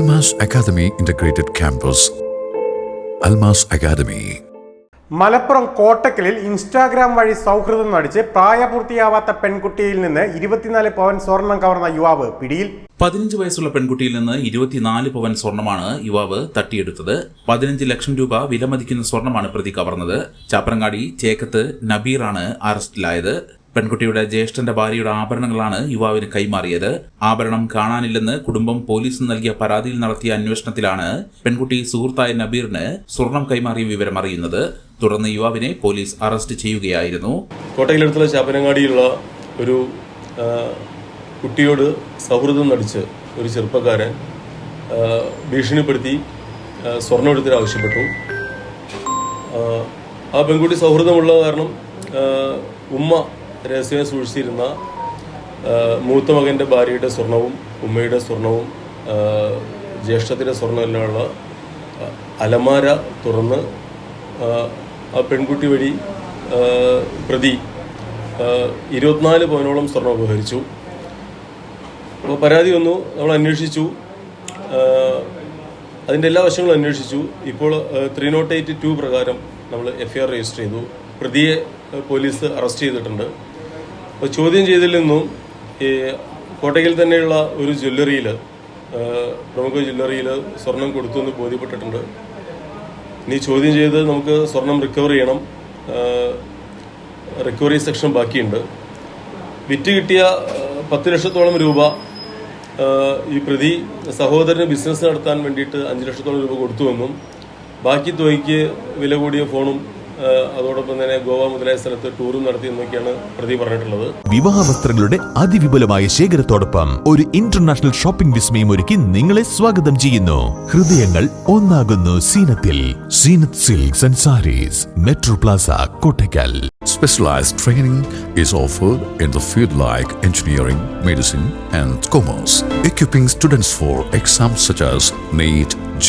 Almas Academy Integrated Campus. Almas Academy. Malappuram കോട്ടക്കലിൽ Instagram വഴി സൗഹൃദം നടിച്ച് പ്രായപൂർത്തിയാവാത്ത പെൺകുട്ടിയിൽ നിന്ന് ഇരുപത്തിനാല് പവൻ സ്വർണം കവർന്ന യുവാവ് പിടിയിൽ പതിനഞ്ച് വയസ്സുള്ള പെൺകുട്ടിയിൽ നിന്ന് ഇരുപത്തിനാല് പവൻ സ്വർണമാണ് യുവാവ് തട്ടിയെടുത്തത് പതിനഞ്ച് ലക്ഷം രൂപ വിലമതിക്കുന്ന സ്വർണമാണ് പ്രതി കവർന്നത് ചാപ്രങ്ങാടി ചേക്കത്ത് നബീറാണ് അറസ്റ്റിലായത് പെൺകുട്ടിയുടെ ജ്യേഷ്ഠന്റെ ഭാര്യയുടെ ആഭരണങ്ങളാണ് യുവാവിന് കൈമാറിയത്. ആഭരണം കാണാനില്ലെന്ന് കുടുംബം പോലീസിന് നൽകിയ പരാതിയിൽ നടത്തിയ അന്വേഷണത്തിലാണ് പെൺകുട്ടി സുഹൃത്തായ നബീറിന് സ്വർണം കൈമാറിയ വിവരം അറിയുന്നത്. തുടർന്ന് യുവാവിനെ പോലീസ് അറസ്റ്റ് ചെയ്യുകയായിരുന്നു. കോട്ടയിലടുത്തുള്ള ചാപ്പനങ്ങാടിയിലുള്ള ഒരു കുട്ടിയോട് സൗഹൃദം നടിച്ച് ഒരു ചെറുപ്പക്കാരൻ ഭീഷണിപ്പെടുത്തി സ്വർണം എടുത്തിട്ട് ആവശ്യപ്പെട്ടു. ആ പെൺകുട്ടി സൗഹൃദമുള്ള കാരണം ഉമ്മ രഹസ്യമായി സൂക്ഷിച്ചിരുന്ന മൂത്ത മകന്റെ ഭാര്യയുടെ സ്വർണവും ഉമ്മയുടെ സ്വർണവും ജ്യേഷ്ഠത്തിന്റെ സ്വർണമെല്ലാമുള്ള അലമാര തുറന്ന് ആ, പെൺകുട്ടി വഴി പ്രതി ഇരുപത്തിനാല് പവനോളം സ്വർണം ഉപഹരിച്ചു അപ്പോൾ പരാതി വന്നു നമ്മൾ അന്വേഷിച്ചു അതിന്റെ എല്ലാ വശങ്ങളും അന്വേഷിച്ചു. ഇപ്പോൾ ത്രീ നോട്ട് എയ്റ്റ് ടു പ്രകാരം നമ്മൾ എഫ് ഐ ആർ രജിസ്റ്റർ ചെയ്തു. പ്രതിയെ പോലീസ് അറസ്റ്റ് ചെയ്തിട്ടുണ്ട്. ചോദ്യം ചെയ്തിൽ നിന്നും ഈ കോട്ടയിൽ തന്നെയുള്ള ഒരു ജ്വല്ലറിയിൽ പ്രമുഖ ജ്വല്ലറിയിൽ സ്വർണം കൊടുത്തു എന്ന് ബോധ്യപ്പെട്ടിട്ടുണ്ട്. ഇനി ചോദ്യം ചെയ്ത് നമുക്ക് സ്വർണം റിക്കവർ ചെയ്യണം. റിക്കവറി സെക്ഷൻ ബാക്കിയുണ്ട്. വിറ്റ് കിട്ടിയ പത്ത് ലക്ഷത്തോളം രൂപ ഈ പ്രതി സഹോദരന് ബിസിനസ് നടത്താൻ വേണ്ടിയിട്ട് അഞ്ച് ലക്ഷത്തോളം രൂപ കൊടുത്തുവെന്നും ബാക്കി തുകയ്ക്ക് വില കൂടിയ ഫോണും അതോടൊപ്പം തന്നെ ഗോവ മുതലായ സ്ഥലത്ത് ടൂറും നടത്തി എന്നൊക്കെയാണ് പ്രതി പറഞ്ഞിട്ടുള്ളത്. വിവാഹ വസ്ത്രങ്ങളുടെ അതിവിപുലമായ ശേഖരത്തോടൊപ്പം ഒരു ഇന്റർനാഷണൽ ഷോപ്പിംഗ് വിസ്മയം ഒരുക്കി നിങ്ങളെ സ്വാഗതം ചെയ്യുന്നു. ഹൃദയങ്ങൾ ഒന്നാകുന്നു സീനത്തിൽ. Zeenath silks and sarees Metro Plaza Kottakkal. Specialized training is offered in the field like engineering, medicine, and commerce, equipping students for exams such as NEET, G,